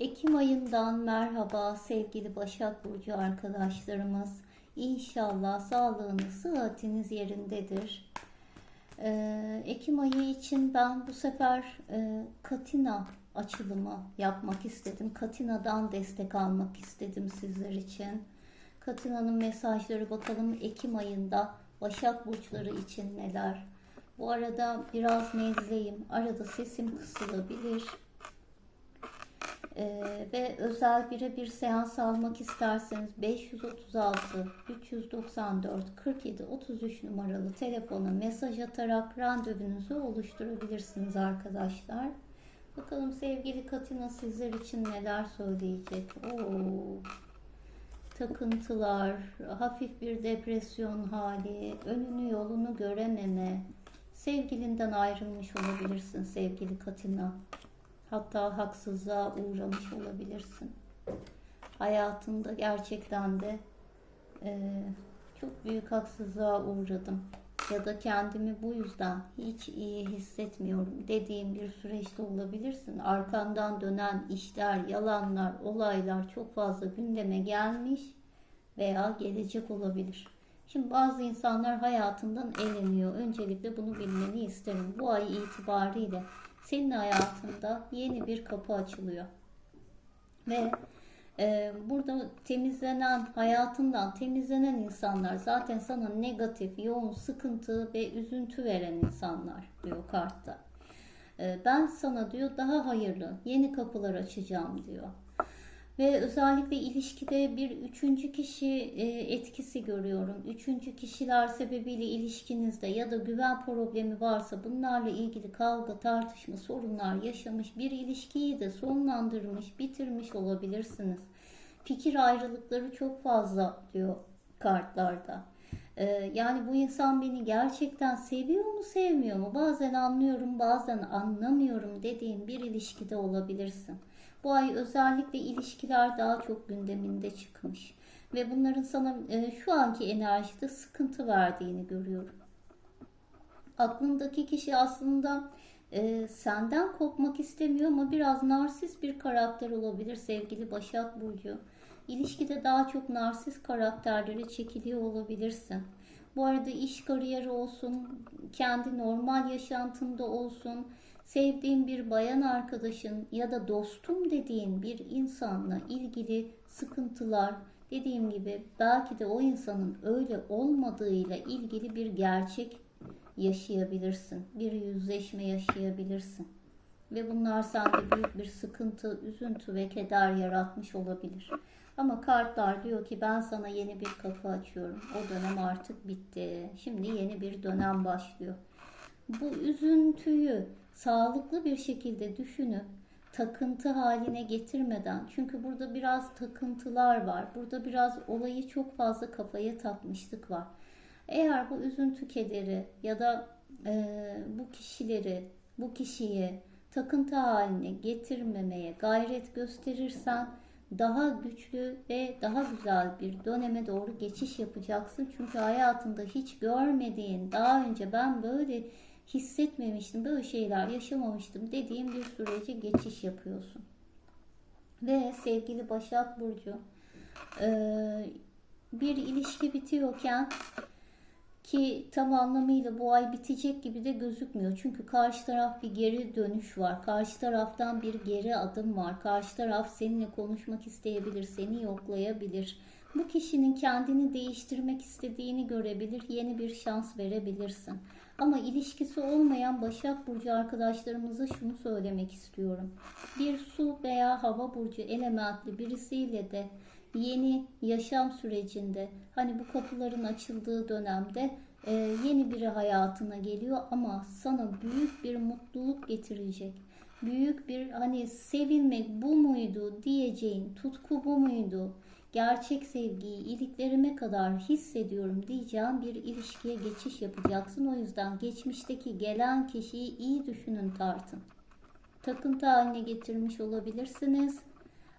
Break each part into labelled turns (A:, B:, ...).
A: Ekim ayından merhaba sevgili Başak Burcu arkadaşlarımız. İnşallah sağlığınız, sıhhatiniz yerindedir. Ee, Ekim ayı için ben bu sefer e, Katina açılımı yapmak istedim. Katina'dan destek almak istedim sizler için. Katina'nın mesajları bakalım Ekim ayında Başak Burçları için neler. Bu arada biraz nezleyim. Arada sesim kısılabilir. Ee, ve özel birebir seans almak isterseniz 536 394 47 33 numaralı telefona mesaj atarak randevunuzu oluşturabilirsiniz arkadaşlar. Bakalım sevgili Katina sizler için neler söyleyecek. Oo. Takıntılar, hafif bir depresyon hali, önünü yolunu görememe, sevgilinden ayrılmış olabilirsin sevgili Katina. Hatta haksızlığa uğramış olabilirsin. Hayatında gerçekten de e, çok büyük haksızlığa uğradım. Ya da kendimi bu yüzden hiç iyi hissetmiyorum dediğim bir süreçte olabilirsin. Arkandan dönen işler, yalanlar, olaylar çok fazla gündeme gelmiş veya gelecek olabilir. Şimdi bazı insanlar hayatından eleniyor. Öncelikle bunu bilmeni isterim. Bu ay itibariyle senin hayatında yeni bir kapı açılıyor. Ve e, burada temizlenen, hayatından temizlenen insanlar zaten sana negatif, yoğun sıkıntı ve üzüntü veren insanlar diyor kartta. E, ben sana diyor daha hayırlı, yeni kapılar açacağım diyor. Ve özellikle ilişkide bir üçüncü kişi e, etkisi görüyorum. Üçüncü kişiler sebebiyle ilişkinizde ya da güven problemi varsa bunlarla ilgili kavga, tartışma, sorunlar yaşamış bir ilişkiyi de sonlandırmış, bitirmiş olabilirsiniz. Fikir ayrılıkları çok fazla diyor kartlarda. E, yani bu insan beni gerçekten seviyor mu sevmiyor mu? Bazen anlıyorum bazen anlamıyorum dediğin bir ilişkide olabilirsin. Bu ay özellikle ilişkiler daha çok gündeminde çıkmış. Ve bunların sana e, şu anki enerjide sıkıntı verdiğini görüyorum. Aklındaki kişi aslında e, senden kopmak istemiyor ama biraz narsist bir karakter olabilir sevgili Başak Burcu. İlişkide daha çok narsist karakterlere çekiliyor olabilirsin. Bu arada iş kariyeri olsun, kendi normal yaşantında olsun, sevdiğin bir bayan arkadaşın ya da dostum dediğin bir insanla ilgili sıkıntılar, dediğim gibi belki de o insanın öyle olmadığıyla ilgili bir gerçek yaşayabilirsin. Bir yüzleşme yaşayabilirsin. Ve bunlar sende büyük bir sıkıntı, üzüntü ve keder yaratmış olabilir. Ama kartlar diyor ki ben sana yeni bir kapı açıyorum. O dönem artık bitti. Şimdi yeni bir dönem başlıyor. Bu üzüntüyü sağlıklı bir şekilde düşünüp takıntı haline getirmeden çünkü burada biraz takıntılar var. Burada biraz olayı çok fazla kafaya takmışlık var. Eğer bu üzüntü kederi ya da e, bu kişileri, bu kişiyi takıntı haline getirmemeye gayret gösterirsen daha güçlü ve daha güzel bir döneme doğru geçiş yapacaksın. Çünkü hayatında hiç görmediğin, daha önce ben böyle hissetmemiştim, böyle şeyler yaşamamıştım dediğim bir sürece geçiş yapıyorsun. Ve sevgili Başak Burcu, bir ilişki bitiyorken ki tam anlamıyla bu ay bitecek gibi de gözükmüyor. Çünkü karşı taraf bir geri dönüş var. Karşı taraftan bir geri adım var. Karşı taraf seninle konuşmak isteyebilir, seni yoklayabilir. Bu kişinin kendini değiştirmek istediğini görebilir, yeni bir şans verebilirsin. Ama ilişkisi olmayan Başak Burcu arkadaşlarımıza şunu söylemek istiyorum. Bir su veya hava burcu elementli birisiyle de yeni yaşam sürecinde hani bu kapıların açıldığı dönemde e, yeni biri hayatına geliyor ama sana büyük bir mutluluk getirecek. Büyük bir hani sevilmek bu muydu diyeceğin tutku bu muydu? Gerçek sevgiyi iliklerime kadar hissediyorum diyeceğim bir ilişkiye geçiş yapacaksın. O yüzden geçmişteki gelen kişiyi iyi düşünün tartın. Takıntı haline getirmiş olabilirsiniz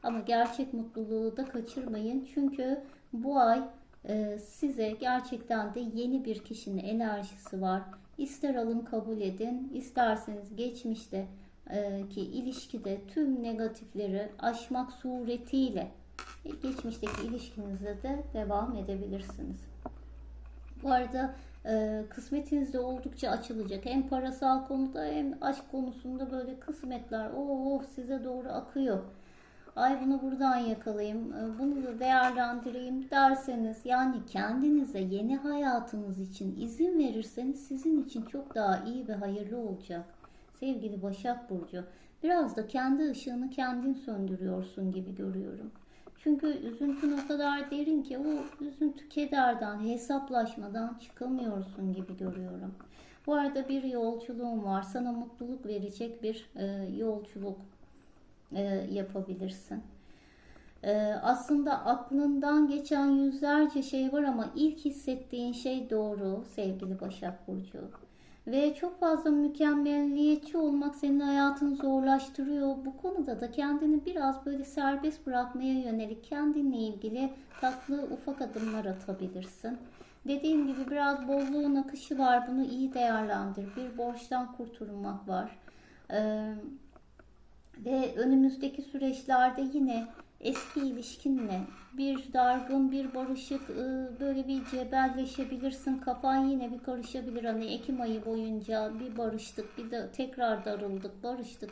A: ama gerçek mutluluğu da kaçırmayın. Çünkü bu ay e, size gerçekten de yeni bir kişinin enerjisi var. İster alın kabul edin, isterseniz geçmişte e, ki ilişkide tüm negatifleri aşmak suretiyle geçmişteki ilişkinizde de devam edebilirsiniz. Bu arada e, kısmetiniz de oldukça açılacak. Hem parasal konuda hem aşk konusunda böyle kısmetler oh size doğru akıyor. Ay bunu buradan yakalayayım, e, bunu da değerlendireyim derseniz yani kendinize yeni hayatınız için izin verirseniz sizin için çok daha iyi ve hayırlı olacak. Sevgili Başak Burcu, biraz da kendi ışığını kendin söndürüyorsun gibi görüyorum. Çünkü üzüntün o kadar derin ki o üzüntü kederden, hesaplaşmadan çıkamıyorsun gibi görüyorum. Bu arada bir yolculuğum var. Sana mutluluk verecek bir e, yolculuk e, yapabilirsin. E, aslında aklından geçen yüzlerce şey var ama ilk hissettiğin şey doğru sevgili Başak Burcu. Ve çok fazla mükemmelliyetçi olmak senin hayatını zorlaştırıyor. Bu konuda da kendini biraz böyle serbest bırakmaya yönelik kendinle ilgili tatlı ufak adımlar atabilirsin. Dediğim gibi biraz bolluğun akışı var. Bunu iyi değerlendir. Bir borçtan kurtulmak var. Ee, ve önümüzdeki süreçlerde yine eski ilişkinle bir dargın, bir barışık, ıı, böyle bir cebelleşebilirsin. Kafan yine bir karışabilir. Hani Ekim ayı boyunca bir barıştık, bir de tekrar darıldık, barıştık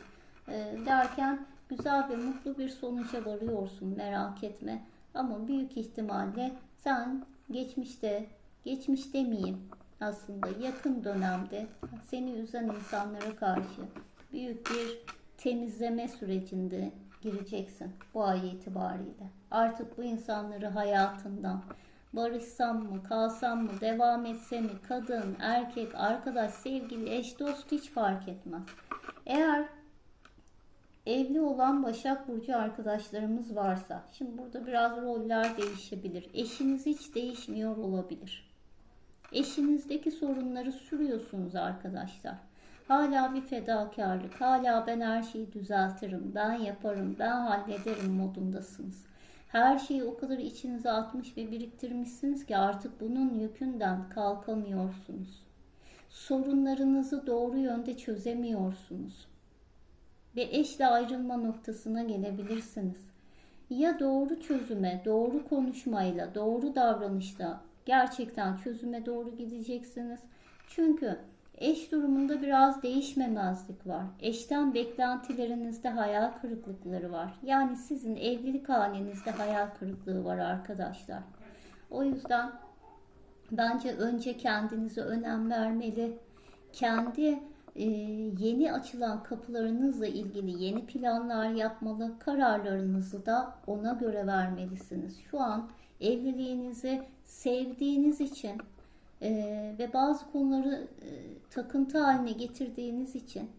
A: e, derken güzel ve mutlu bir sonuca varıyorsun merak etme. Ama büyük ihtimalle sen geçmişte, geçmiş demeyeyim aslında yakın dönemde seni üzen insanlara karşı büyük bir temizleme sürecinde gireceksin bu ay itibariyle. Artık bu insanları hayatından barışsam mı, kalsam mı, devam etse mi, kadın, erkek, arkadaş, sevgili, eş, dost hiç fark etmez. Eğer evli olan Başak Burcu arkadaşlarımız varsa, şimdi burada biraz roller değişebilir. Eşiniz hiç değişmiyor olabilir. Eşinizdeki sorunları sürüyorsunuz arkadaşlar. Hala bir fedakarlık, hala ben her şeyi düzeltirim, ben yaparım, ben hallederim modundasınız. Her şeyi o kadar içinize atmış ve biriktirmişsiniz ki artık bunun yükünden kalkamıyorsunuz. Sorunlarınızı doğru yönde çözemiyorsunuz. Ve eşle ayrılma noktasına gelebilirsiniz. Ya doğru çözüme, doğru konuşmayla, doğru davranışla gerçekten çözüme doğru gideceksiniz. Çünkü Eş durumunda biraz değişmemezlik var. Eşten beklentilerinizde hayal kırıklıkları var. Yani sizin evlilik halinizde hayal kırıklığı var arkadaşlar. O yüzden bence önce kendinize önem vermeli. Kendi e, yeni açılan kapılarınızla ilgili yeni planlar yapmalı. Kararlarınızı da ona göre vermelisiniz. Şu an evliliğinizi sevdiğiniz için e, ve bazı konuları e, takıntı haline getirdiğiniz için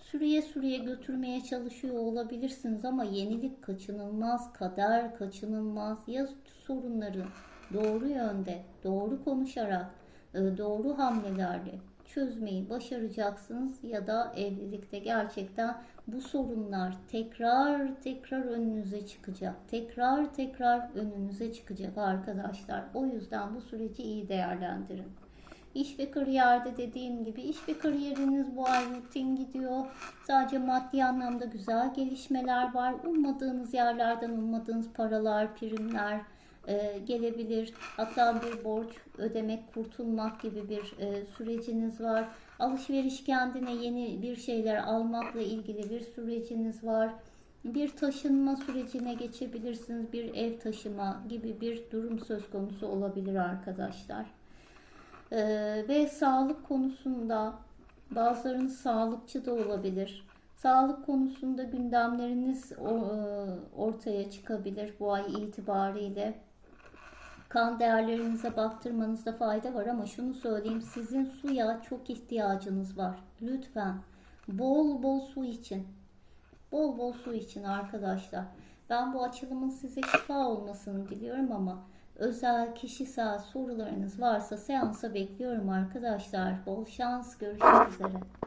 A: sürüye sürüye götürmeye çalışıyor olabilirsiniz ama yenilik kaçınılmaz, kader kaçınılmaz. Ya sorunları doğru yönde, doğru konuşarak, e, doğru hamlelerle çözmeyi başaracaksınız ya da evlilikte gerçekten bu sorunlar tekrar tekrar önünüze çıkacak. Tekrar tekrar önünüze çıkacak arkadaşlar. O yüzden bu süreci iyi değerlendirin. İş ve kariyerde dediğim gibi iş ve kariyeriniz bu ay rutin gidiyor. Sadece maddi anlamda güzel gelişmeler var. Ummadığınız yerlerden ummadığınız paralar, primler, e, gelebilir. Hatta bir borç ödemek, kurtulmak gibi bir e, süreciniz var. Alışveriş kendine yeni bir şeyler almakla ilgili bir süreciniz var. Bir taşınma sürecine geçebilirsiniz. Bir ev taşıma gibi bir durum söz konusu olabilir arkadaşlar. E, ve sağlık konusunda bazılarınız sağlıkçı da olabilir. Sağlık konusunda gündemleriniz ortaya çıkabilir bu ay itibariyle. Kan değerlerinize baktırmanızda fayda var ama şunu söyleyeyim sizin suya çok ihtiyacınız var. Lütfen bol bol su için. Bol bol su için arkadaşlar. Ben bu açılımın size şifa olmasını diliyorum ama özel kişisel sorularınız varsa seansa bekliyorum arkadaşlar. Bol şans görüşmek üzere.